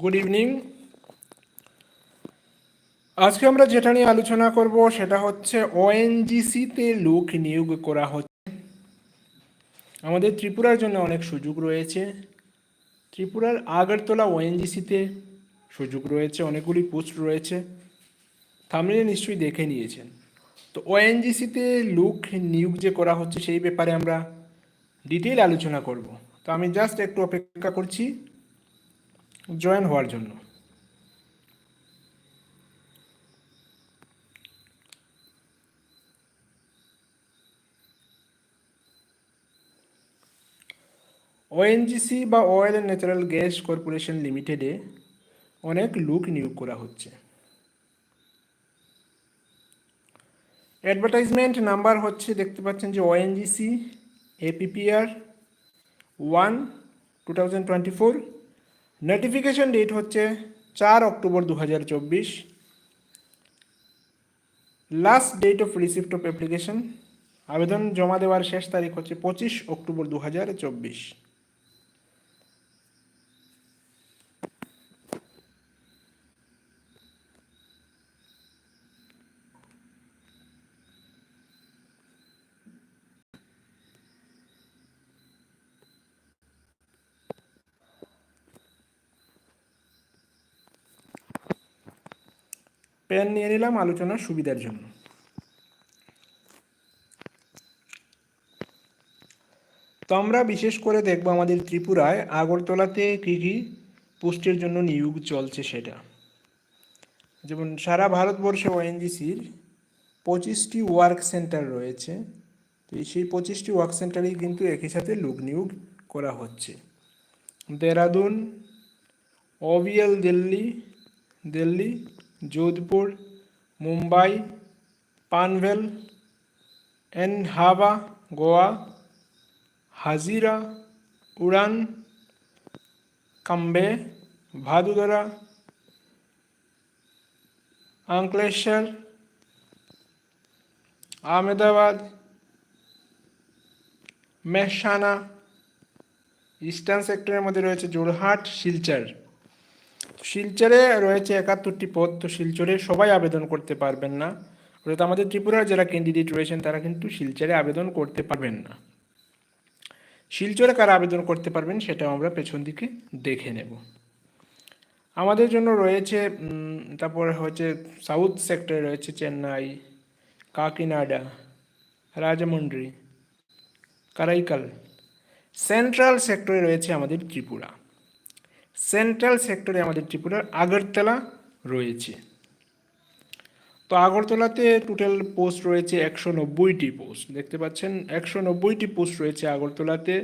Good evening আজকে আমরা যেটা নিয়ে আলোচনা করব সেটা হচ্ছে ওএনজিসিতে লোক নিয়োগ করা হচ্ছে। আমাদের ত্রিপুরার জন্য অনেক সুযোগ রয়েছে। ত্রিপুরার আগরতলা ওএনজিসিতে সুযোগ রয়েছে, অনেকগুলি পোস্ট রয়েছে। থামলে নিশ্চয়ই দেখে নিয়েছেন। তো ওএনজিসিতে লোক নিয়োগ যে করা হচ্ছে সেই ব্যাপারে আমরা ডিটেল আলোচনা করব। তো আমি জাস্ট একটু অপেক্ষা করছি জয়েন হওয়ার জন্য। ওএনজিসি বা oil and natural gas corporation লিমিটেডে অনেক লোক নিয়োগ করা হচ্ছে। অ্যাডভার্টাইজমেন্ট নাম্বার হচ্ছে, দেখতে পাচ্ছেন যে ONGC APPR one two thousand twenty four notification date হচ্ছে চার অক্টোবর দু হাজার চব্বিশ। Last date of receipt of application আবেদন জমা দেওয়ার শেষ তারিখ হচ্ছে পঁচিশ অক্টোবর দু হাজার চব্বিশ। পেন নিয়ে নিলাম আলোচনার সুবিধার জন্য। তো আমরা বিশেষ করে দেখব আমাদের ত্রিপুরায় আগরতলাতে কী কী পোস্টের জন্য নিয়োগ চলছে সেটা। যেমন সারা ভারতবর্ষে ওএনজিসির পঁচিশটি ওয়ার্ক সেন্টার রয়েছে। তো সেই পঁচিশটি ওয়ার্ক সেন্টারেই কিন্তু একই সাথে লোক নিয়োগ করা হচ্ছে। দেরাদুন ওভিএল দিল্লি দিল্লি जोधपुर मुंबई पानवेल एनहावा गोवा हाजीरा उड़ान कंबे भादुदरा अंकलेश्वर अहमदाबाद মেহসানা ইস্টার্ন সেক্টরের মধ্যে রয়েছে জোরহাট শিলচর শিলচরে রয়েছে একাত্তরটি পদ, তো শিলচরে সবাই আবেদন করতে পারবেন না। অর্থাৎ আমাদের ত্রিপুরার যারা ক্যান্ডিডেট রয়েছেন, তারা কিন্তু শিলচরে আবেদন করতে পারবেন না। শিলচরে কারা আবেদন করতে পারবেন, সেটাও আমরা পেছন দিকে দেখে নেব। আমাদের জন্য রয়েছে তারপর হচ্ছে সাউথ সেক্টরে রয়েছে চেন্নাই, কাকিনাডা রাজমন্ড্রি কারাইকাল। সেন্ট্রাল সেক্টরে রয়েছে আমাদের ত্রিপুরা। সেন্ট্রাল সেক্টরে আমাদের ত্রিপুরার আগরতলা রয়েছে। তো আগরতলাতে টোটাল পোস্ট রয়েছে একশো নব্বইটি পোস্ট দেখতে পাচ্ছেন, একশো নব্বইটি পোস্ট রয়েছে আগরতলাতে।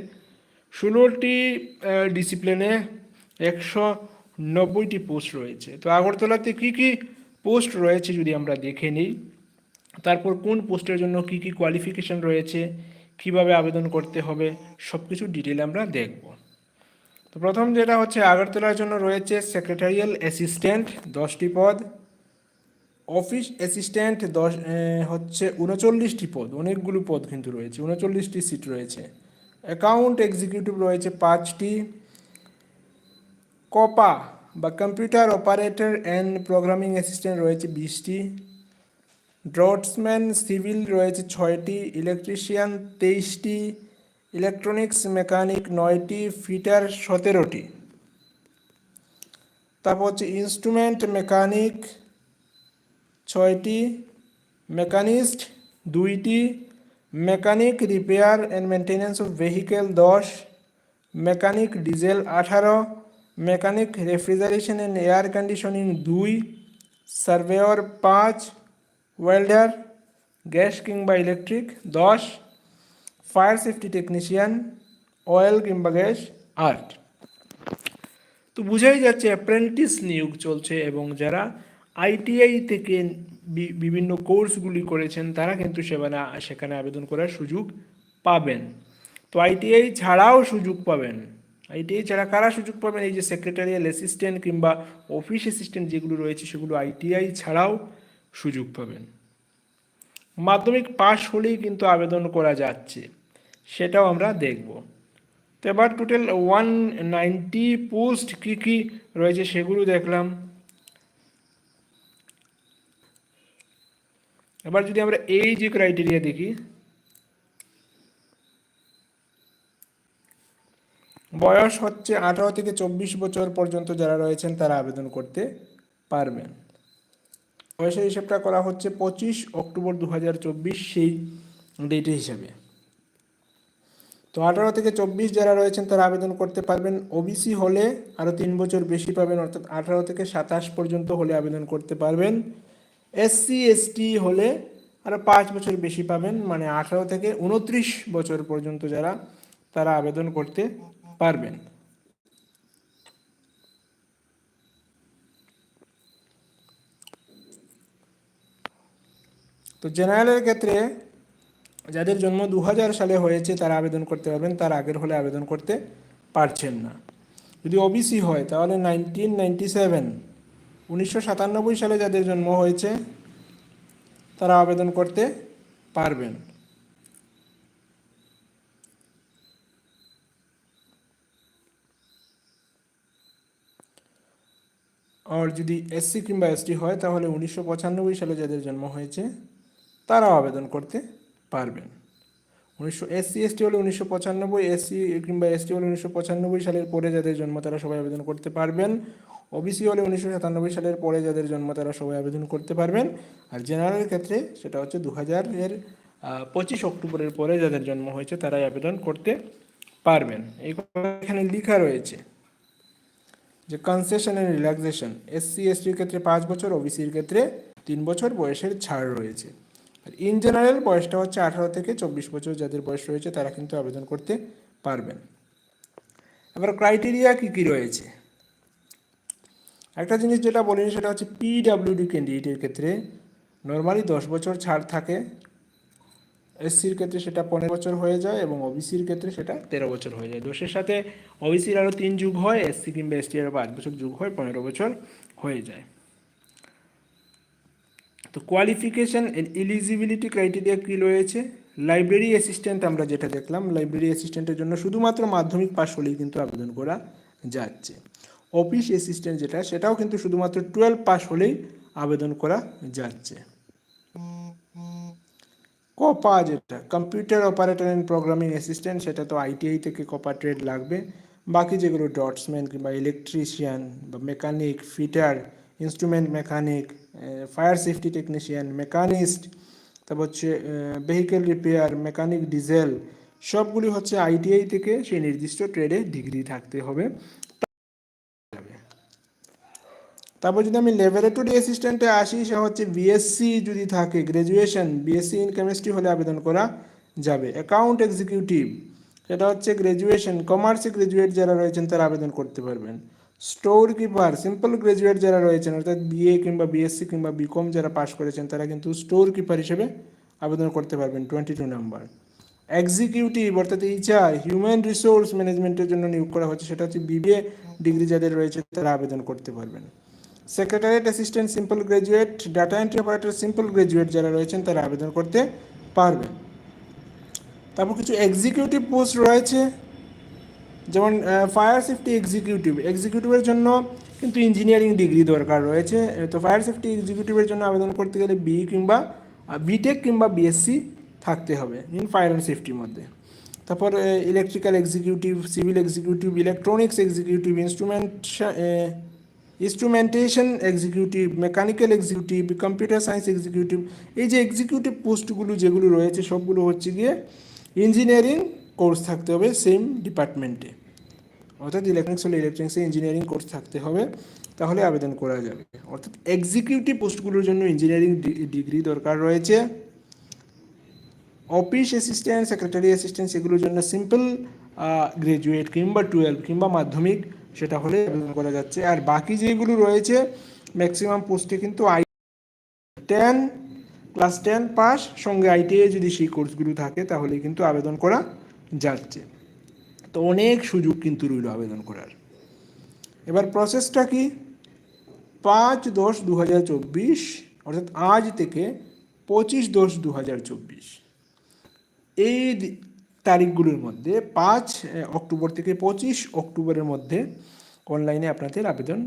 ষোলোটি ডিসিপ্লিনে একশো নব্বইটি পোস্ট রয়েছে। তো আগরতলাতে কি কি পোস্ট রয়েছে যদি আমরা দেখে নিই, তারপর কোন পোস্টের জন্য কি কি কোয়ালিফিকেশন রয়েছে, কীভাবে আবেদন করতে হবে সব কিছু ডিটেল আমরা দেখব। তো প্রথম যেটা হচ্ছে, আগরতলার জন্য রয়েছে সেক্রেটারিয়াল অ্যাসিস্ট্যান্ট দশটি পদ। অফিস অ্যাসিস্ট্যান্ট দশ হচ্ছে উনচল্লিশটি পদ, অনেকগুলো পদ কিন্তু রয়েছে, উনচল্লিশটি সিট রয়েছে। অ্যাকাউন্ট এক্সিকিউটিভ রয়েছে পাঁচটি। কপা বা computer operator and programming assistant রয়েছে বিশটি। ড্রটসম্যান সিভিল রয়েছে ছয়টি ইলেকট্রিশিয়ান তেইশটি। ইলেকট্রনিক্স মেকানিক নয়টি, ফিটার সতেরোটি। তারপর হচ্ছে ইনস্ট্রুমেন্ট মেকানিক ছয়টি, মেকানিস্ট দুইটি, mechanic repair and maintenance of vehicle দশ, মেকানিক ডিজেল আঠারো, mechanic refrigeration and air conditioning দুই, সার্ভেয়র পাঁচ, ওয়েল্ডার, গ্যাস কিংবা ইলেকট্রিক দশ। ফায়ার সেফটি টেকনিশিয়ান অয়েল কিংবা গ্যাস আর্ট। তো বুঝাই যাচ্ছে অ্যাপ্রেন্টিস নিয়োগ চলছে এবং যারা আইটিআই থেকে বিভিন্ন কোর্সগুলি করেছেন, তারা কিন্তু সেখানে সেখানে আবেদন করার সুযোগ পাবেন। তো আইটিআই ছাড়াও সুযোগ পাবেন। আইটিআই ছাড়া কারা সুযোগ পাবেন? এই যে সেক্রেটারিয়াল অ্যাসিস্ট্যান্ট কিংবা অফিস অ্যাসিস্ট্যান্ট যেগুলো রয়েছে, সেগুলো আইটিআই ছাড়াও সুযোগ পাবেন। মাধ্যমিক পাশ হলেই কিন্তু আবেদন করা যাচ্ছে। সেটাও আমরা দেখব। তো এবার টোটাল ওয়ান নাইনটি পোস্ট কী কী রয়েছে সেগুলো দেখলাম। এবার যদি আমরা এই যে ক্রাইটেরিয়া দেখি। বয়স হচ্ছে আঠারো থেকে চব্বিশ বছর পর্যন্ত যারা রয়েছেন তারা আবেদন করতে পারবেন। বয়সের হিসেবটা করা হচ্ছে পঁচিশ অক্টোবর দু হাজার চব্বিশ, সেই ডেটে হিসাবে। তো আঠারো থেকে চব্বিশ যারা রয়েছেন তারা আবেদন করতে পারবেন। ওবিসি হলে আরও তিন বছর বেশি পাবেন, অর্থাৎ আঠারো থেকে সাতাশ পর্যন্ত হলে আবেদন করতে পারবেন। এসসি এসটি হলে আরও পাঁচ বছর বেশি পাবেন মানে আঠারো থেকে উনত্রিশ বছর পর্যন্ত যারা, তারা আবেদন করতে পারবেন। তো জেনারেলের ক্ষেত্রে যাদের জন্ম দু হাজার সালে হয়েছে, তারা আবেদন করতে পারবেন, তার আগের হলে আবেদন করতে পারছেন না। যদি ওবিসি হয়, তাহলে নাইনটিন নাইনটি সেভেন উনিশশো সাতানব্বই সালে যাদের জন্ম হয়েছে, তারা আবেদন করতে পারবেন। আর যদি এসসি কিংবা এসটি হয়, তাহলে উনিশশো পঁচানব্বই সালে যাদের জন্ম হয়েছে, তারাও আবেদন করতে পারবেন। উনিশশো এসসি, এসটি হলে উনিশশো পঁচানব্বই, এসসি কিংবা এসটি হলে উনিশশো পঁচানব্বই সালের পরে যাদের জন্ম তারা সবাই আবেদন করতে পারবেন। ওবিসি হলে উনিশশো সাতানব্বই সালের পরে যাদের জন্ম তারা সবাই আবেদন করতে পারবেন। আর জেনারেলের ক্ষেত্রে সেটা হচ্ছে দু হাজারের পঁচিশ অক্টোবরের পরে যাদের জন্ম হয়েছে তারাই আবেদন করতে পারবেন। এই এখানে লেখা রয়েছে যে কনসেশন অ্যান্ড রিল্যাক্সেশন এসসি, এসটির ক্ষেত্রে পাঁচ বছর, ওবিসির ক্ষেত্রে তিন বছর বয়সের ছাড় রয়েছে। আর ইন জেনারেল বয়সটা হচ্ছে আঠারো থেকে চব্বিশ বছর যাদের বয়স রয়েছে, তারা কিন্তু আবেদন করতে পারবেন। এবার ক্রাইটেরিয়া কী কী রয়েছে? একটা জিনিস যেটা বলিনি সেটা হচ্ছে পিডাব্লিউডি ক্যান্ডিডেটের ক্ষেত্রে নর্মালি দশ বছর ছাড় থাকে। এসসির ক্ষেত্রে সেটা পনেরো বছর হয়ে যায় এবং ওবিসির ক্ষেত্রে সেটা তেরো বছর হয়ে যায়। দোষের সাথে ওবিসির আরও তিন যুগ হয় এসসি কিংবা এসটি আরও পাঁচ বছর যুগ হয়, পনেরো বছর হয়ে যায়। তো কোয়ালিফিকেশান এলিজিবিলিটি ক্রাইটেরিয়া কী রয়েছে? লাইব্রেরি অ্যাসিস্ট্যান্ট আমরা যেটা দেখলাম লাইব্রেরি অ্যাসিস্ট্যান্টের জন্য শুধুমাত্র মাধ্যমিক পাশ হলেই কিন্তু আবেদন করা যাচ্ছে। অফিস অ্যাসিস্ট্যান্ট যেটা, সেটাও কিন্তু শুধুমাত্র টুয়েলভ পাস হলেই আবেদন করা যাচ্ছে। কপা যেটা computer operator and programming assistant সেটা তো আইটিআই থেকে কপা ট্রেড লাগবে। বাকি যেগুলো ডটসম্যান কিংবা ইলেকট্রিশিয়ান বা mechanic fitter instrument mechanic fire safety technician machinist তারপর হচ্ছে ভেহিকেল রিপেয়ার মেকানিক ডিজেল সবগুলি হচ্ছে আইটিআই থেকে সেই নির্দিষ্ট ট্রেডে ডিগ্রি থাকতে হবে। তারপর যদি আমি ল্যাবরেটরি অ্যাসিস্ট্যান্টে আসি সে হচ্ছে বিএসসি যদি থাকে গ্র্যাজুয়েশন বিএসসি ইন কেমিস্ট্রি হলে আবেদন করা যাবে। অ্যাকাউন্ট এক্সিকিউটিভ সেটা হচ্ছে গ্র্যাজুয়েশন কমার্সে গ্র্যাজুয়েট যারা রয়েছেন তারা আবেদন করতে পারবেন। স্টোর কিপার সিম্পল গ্র্যাজুয়েট যারা রয়েছেন, অর্থাৎ বিএ কিংবা বিএসসি কিংবা বিকম যারা পাশ করেছেন, তারা কিন্তু স্টোর কিপার হিসেবে আবেদন করতে পারবেন টোয়েন্টি টু নাম্বার এক্সিকিউটিভ অর্থাৎ এইচআর হিউম্যান রিসোর্স ম্যানেজমেন্টের জন্য নিয়োগ করা হচ্ছে, সেটা হচ্ছে বিবিএ ডিগ্রি যাদের রয়েছে, তারা আবেদন করতে পারবেন। Secretariat assistant simple graduate data entry operator simple graduate যারা রয়েছেন, তারা আবেদন করতে পারবেন। তারপর কিছু এক্সিকিউটিভ পোস্ট রয়েছে। যেমন ফায়ার সেফটি এক্সিকিউটিভ এক্সিকিউটিভের জন্য কিন্তু ইঞ্জিনিয়ারিং ডিগ্রি দরকার রয়েছে। তো ফায়ার সেফটি এক্সিকিউটিভের জন্য আবেদন করতে গেলে বি কিংবা বিটেক কিংবা বিএসসি থাকতে হবে ইন ফায়ার অ্যান্ড সেফটির মধ্যে। তারপর electrical executive civil executive electronics executive instrument instrumentation executive mechanical executive computer science executive এই যে এক্সিকিউটিভ পোস্টগুলো যেগুলো রয়েছে, সবগুলো হচ্ছে গিয়ে ইঞ্জিনিয়ারিং কোর্স থাকতে হবে সেম ডিপার্টমেন্টে অর্থাৎ ইলেকট্রনিক্স হলে ইলেকট্রনিক্সে ইঞ্জিনিয়ারিং কোর্স থাকতে হবে, তাহলে আবেদন করা যাবে। অর্থাৎ এক্সিকিউটিভ পোস্টগুলোর জন্য ইঞ্জিনিয়ারিং ডিগ্রি দরকার রয়েছে। অফিস অ্যাসিস্ট্যান্ট সেক্রেটারি অ্যাসিস্ট্যান্ট সেগুলোর জন্য সিম্পল গ্রাজুয়েট কিংবা টুয়েলভ কিংবা মাধ্যমিক সেটা হলে আবেদন করা যাচ্ছে। আর বাকি যেগুলো রয়েছে ম্যাক্সিমাম পোস্টে কিন্তু I ten class ten pass সঙ্গে আইটিআই যদি সেই কোর্সগুলো থাকে, তাহলে কিন্তু আবেদন করা যাচ্ছে। তো অনেক সুযোগ কিন্তু রইল আবেদন করার। এবার প্রসেসটা কি? পাঁচ দশ দু হাজার চব্বিশ, অর্থাৎ আজ থেকে পঁচিশ দশ দু হাজার চব্বিশ। এই তারিখগুলোর মধ্যে পাঁচ অক্টোবর থেকে পঁচিশ অক্টোবরের মধ্যে অনলাইনে আপনাদের আবেদন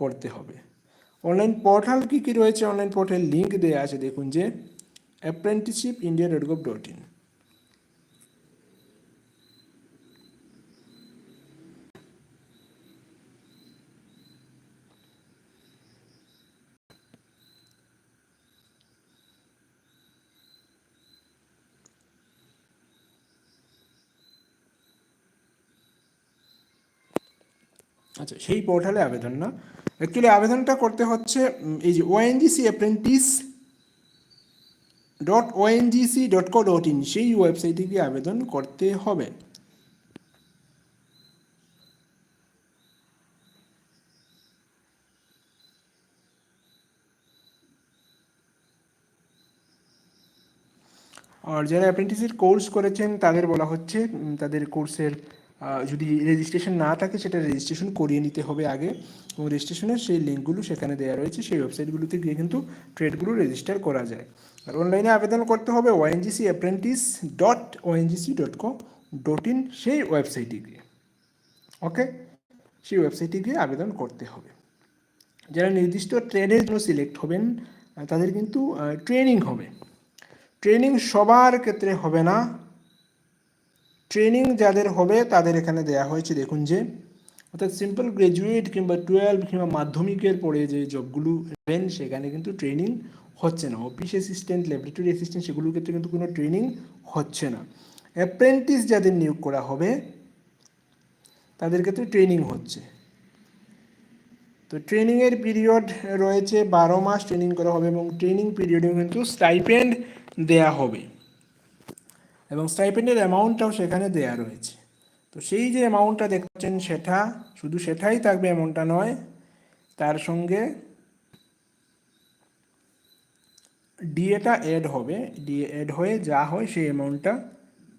করতে হবে। অনলাইন পোর্টাল কী কী রয়েছে? অনলাইন পোর্টাল লিঙ্ক দেওয়া আছে। দেখুন যে apprenticeship India dot gov dot in আচ্ছা সেই পোর্টালে আবেদন না। অ্যাকচুয়ালি আবেদনটা করতে হচ্ছে এই যে ONGC apprentice dot ONGC dot co dot in সেই ওয়েবসাইটে গিয়ে আবেদন করতে হবে। আর যারা অ্যাপ্রেন্টিসের কোর্স করেছেন তাদের বলা হচ্ছে তাদের কোর্সের যদি রেজিস্ট্রেশন না থাকে, সেটা রেজিস্ট্রেশন করিয়ে নিতে হবে আগে। এবং রেজিস্ট্রেশনের সেই লিঙ্কগুলো সেখানে দেওয়া রয়েছে, সেই ওয়েবসাইটগুলোতে গিয়ে কিন্তু ট্রেডগুলো রেজিস্টার করা যায়। আর অনলাইনে আবেদন করতে হবে ONGC apprentice dot ONGC dot com dot in সেই ওয়েবসাইটে গিয়ে। ওকে সেই ওয়েবসাইটে গিয়ে আবেদন করতে হবে। যারা নির্দিষ্ট ট্রেনের জন্য সিলেক্ট হবেন তাদের কিন্তু ট্রেনিং হবে। ট্রেনিং সবার ক্ষেত্রে হবে না। ট্রেনিং যাদের হবে, তাদের এখানে দেয়া হয়েছে, দেখুন যে, অর্থাৎ সিম্পল গ্র্যাজুয়েট কিংবা টুয়েলভ কিংবা মাধ্যমিকের পরে যে জবগুলো নেবেন, সেখানে কিন্তু ট্রেনিং হচ্ছে না। অফিস অ্যাসিস্ট্যান্ট ল্যাবরেটরি অ্যাসিস্ট্যান্ট সেগুলোর ক্ষেত্রে কিন্তু কোনো ট্রেনিং হচ্ছে না। অ্যাপ্রেন্টিস যাদের নিয়োগ করা হবে, তাদের ক্ষেত্রে ট্রেনিং হচ্ছে। তো ট্রেনিংয়ের পিরিয়ড রয়েছে বারো মাস ট্রেনিং করা হবে এবং ট্রেনিং পিরিয়ডে কিন্তু স্টাইপেন্ড দেয়া হবে। এবং স্টাইপেন্ডের অ্যামাউন্টটাও সেখানে দেয়া রয়েছে। তো সেই যে অ্যামাউন্টটা দেখছেন সেটা, শুধু সেটাই থাকবে এমনটা নয়, তার সঙ্গে ডিএটা অ্যাড হবে। ডিএ অ্যাড হয়ে যা হয় সেই অ্যামাউন্টটা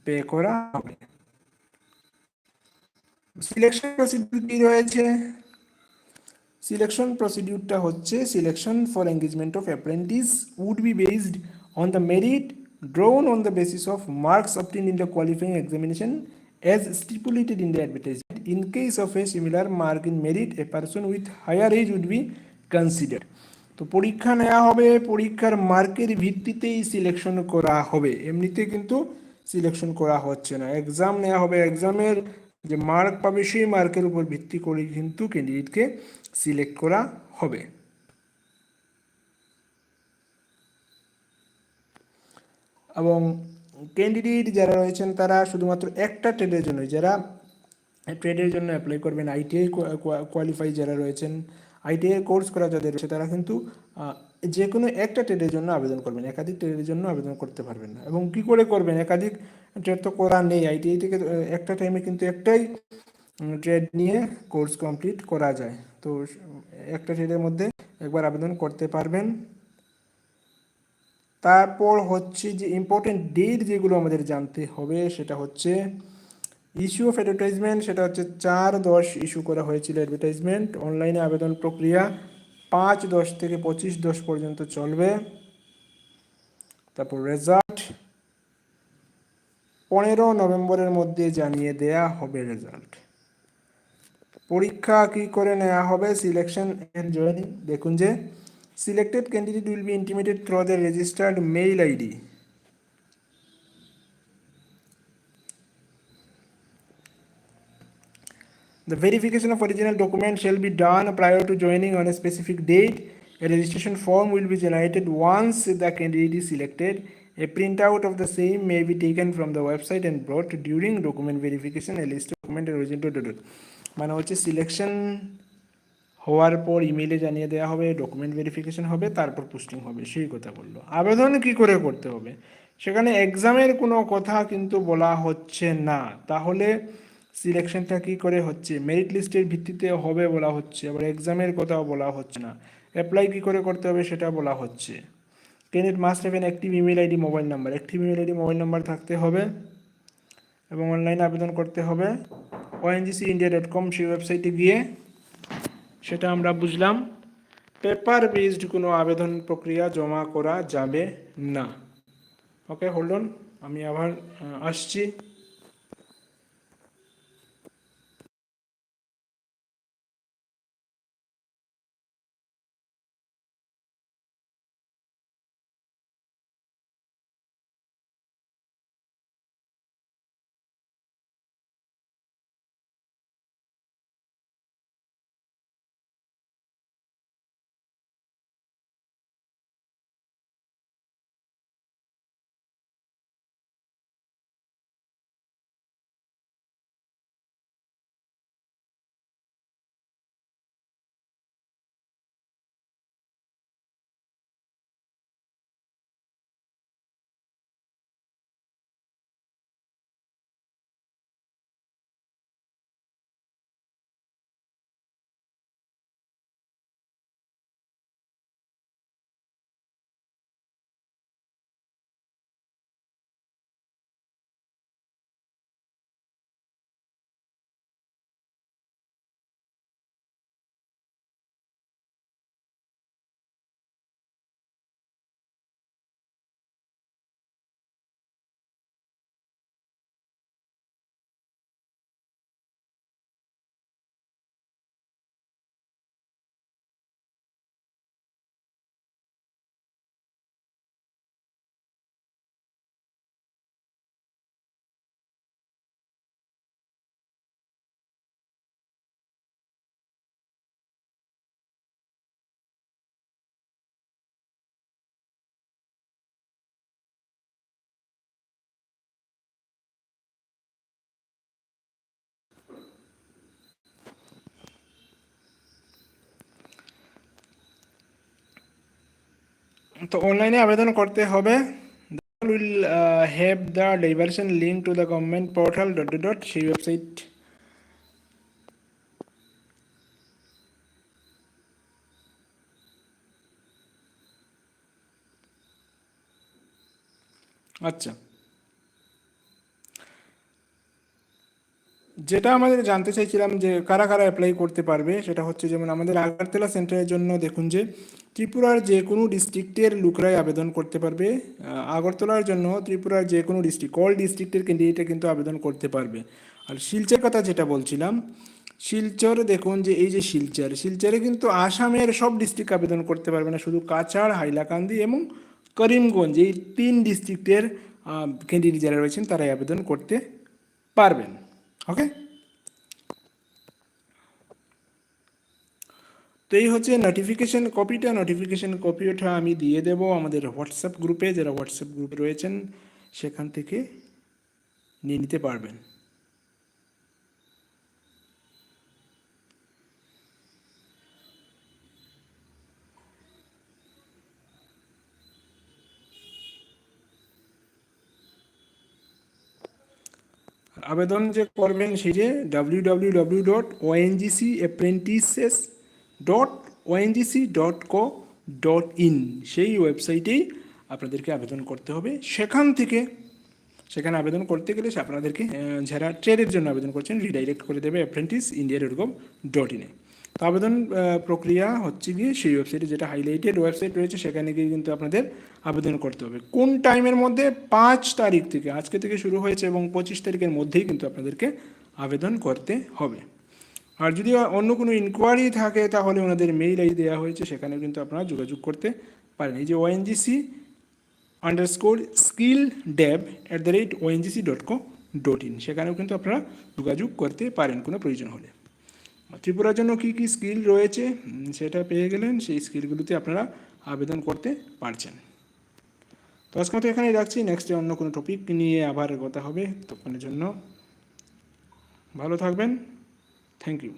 পে করা হবে। সিলেকশন প্রসিডিউর কি রয়েছে? সিলেকশন প্রসিডিউরটা হচ্ছে selection for engagement of apprentice would be based on the merit drawn on the basis of marks obtained in the qualifying examination as stipulated in the advertisement. In case of a similar mark in merit, a person with higher age would be considered. তো পরীক্ষা নেওয়া হবে পরীক্ষার মার্কের ভিত্তিতেই selection করা হবে এমনিতে কিন্তু সিলেকশন করা হচ্ছে না এক্সাম নেওয়া হবে এক্সামের যে মার্ক পাবে সেই মার্কের উপর ভিত্তি করে কিন্তু ক্যান্ডিডেটকে সিলেক্ট করা হবে এবং ক্যান্ডিডেট যারা রয়েছেন তারা শুধুমাত্র একটা ট্রেডের জন্য যারা ট্রেডের জন্য অ্যাপ্লাই করবেন আইটিআই কোয়ালিফাই যারা রয়েছেন আইটিআই কোর্স করা যাদের রয়েছে, তারা কিন্তু যে কোনো একটা ট্রেডের জন্য আবেদন করবেন, একাধিক ট্রেডের জন্য আবেদন করতে পারবেন না। এবং কি করে করবেন? একাধিক ট্রেড তো করা নেই আইটিআই থেকে একটা টাইমে কিন্তু একটাই ট্রেড নিয়ে কোর্স কমপ্লিট করা যায়। তো, একটা ট্রেডের মধ্যে একবার আবেদন করতে পারবেন। তারপর হচ্ছে যে ইম্পর্টেন্ট ডেট যেগুলো আমাদের জানতে হবে, সেটা হচ্ছে ইস্যু অফ অ্যাডভার্টাইজমেন্ট সেটা হচ্ছে চার দশ ইস্যু করা হয়েছিল অ্যাডভার্টাইজমেন্ট অনলাইনে আবেদন প্রক্রিয়া পাঁচ দশ থেকে পঁচিশ দশ পর্যন্ত চলবে। তারপর রেজাল্ট পনেরো নভেম্বরের মধ্যে জানিয়ে দেয়া হবে রেজাল্ট পরীক্ষা কি করে নেওয়া হবে? সিলেকশন এন্ড জয়েনিং দেখুন যে Selected candidate will be intimated through the registered mail ID The verification of original document shall be done prior to joining on a specific date. A registration form will be generated once the candidate is selected. A printout of the same may be taken from the website and brought during document verification. A list of document and original dot, dot, dot. মানে হচ্ছে selection হওয়ার পর ইমেলে জানিয়ে দেওয়া হবে document verification হবে, তারপর পোস্টিং হবে, সেই কথা বলল। আবেদন কি করে করতে হবে? সেখানে এক্সামের কোনো কথা কিন্তু বলা হচ্ছে না। তাহলে সিলেকশনটা কি করে হচ্ছে? মেরিট লিস্টের ভিত্তিতে হবে বলা হচ্ছে, আবার এক্সামের কথাও বলা হচ্ছে না। অ্যাপ্লাই কি করে করতে হবে সেটা বলা হচ্ছে। Candidate must have an active email ID mobile number active email ID mobile number থাকতে হবে এবং অনলাইনে আবেদন করতে হবে। ওএনজিসি ইন্ডিয়া ডট কম সেই ওয়েবসাইটে গিয়ে সেটা আমরা বুঝলাম। পেপার বেসড কোনো আবেদন প্রক্রিয়া জমা করা যাবে না। ওকে হোল্ডন আমি আবার আসছি। তো অনলাইনে আবেদন করতে হবে। Will have the diversion link to the government portal dot dot সেই ওয়েবসাইট আচ্ছা। যেটা আমাদের জানতে চাইছিলাম যে কারা কারা অ্যাপ্লাই করতে পারবে, সেটা হচ্ছে যেমন আমাদের আগরতলা সেন্টারের জন্য দেখুন যে ত্রিপুরার যে কোনো ডিস্ট্রিক্টের লোকরাই আবেদন করতে পারবে। আগরতলার জন্য ত্রিপুরার যে কোনো ডিস্ট্রিক্ট অল ডিস্ট্রিক্টের ক্যান্ডিডেটে কিন্তু আবেদন করতে পারবে। আর শিলচর কথা যেটা বলছিলাম, শিলচর দেখুন যে এই যে শিলচর, শিলচরে কিন্তু আসামের সব ডিস্ট্রিক্ট আবেদন করতে পারবে না, শুধু কাছাড়, হাইলাকান্দি এবং করিমগঞ্জ, এই তিন ডিস্ট্রিক্টের ক্যান্ডিডেট যারা রয়েছেন তারাই আবেদন করতে পারবেন। ওকে তো এই হচ্ছে নোটিফিকেশান কপিটা নোটিফিকেশন কপিটা আমি দিয়ে দেব আমাদের হোয়াটসঅ্যাপ গ্রুপে যারা হোয়াটসঅ্যাপ গ্রুপে রয়েছেন, সেখান থেকে নিয়ে নিতে পারবেন। আবেদন যে করবেন সেই যে W W W dot ONGC apprentices dot ONGC dot co dot in সেই ওয়েবসাইটেই আপনাদেরকে আবেদন করতে হবে। সেখান থেকে, সেখানে আবেদন করতে গেলে সে আপনাদেরকে যারা ট্রেডের জন্য আবেদন করছেন রিডাইরেক্ট করে দেবে apprentice India dot com dot ইনে তো আবেদন প্রক্রিয়া হচ্ছে গিয়ে সেই ওয়েবসাইটে যেটা হাইলাইটেড ওয়েবসাইট রয়েছে, সেখানে গিয়ে কিন্তু আপনাদের আবেদন করতে হবে। কোন টাইমের মধ্যে? পাঁচ তারিখ থেকে। আজকে থেকে শুরু হয়েছে এবং পঁচিশ তারিখের মধ্যেই কিন্তু আপনাদেরকে আবেদন করতে হবে। আর যদি অন্য কোনো ইনকোয়ারি থাকে, তাহলে ওনাদের মেইল আইডি দেওয়া হয়েছে সেখানে কিন্তু আপনারা যোগাযোগ করতে পারেন। এই যে ONGC underscore skill dev at the rate ONGC dot co dot in সেখানেও কিন্তু আপনারা যোগাযোগ করতে পারেন, কোনো প্রয়োজন হলে। ত্রিপুরার জন্য কি কি স্কিল রয়েছে সেটা পেয়ে গেলেন, সেই স্কিলগুলোতে আপনারা আবেদন করতে পারছেন। তো আজকে মতো এখানেই রাখছি নেক্সটে অন্য কোনো টপিক নিয়ে আবার কথা হবে তখনের জন্য ভালো থাকবেন থ্যাংক ইউ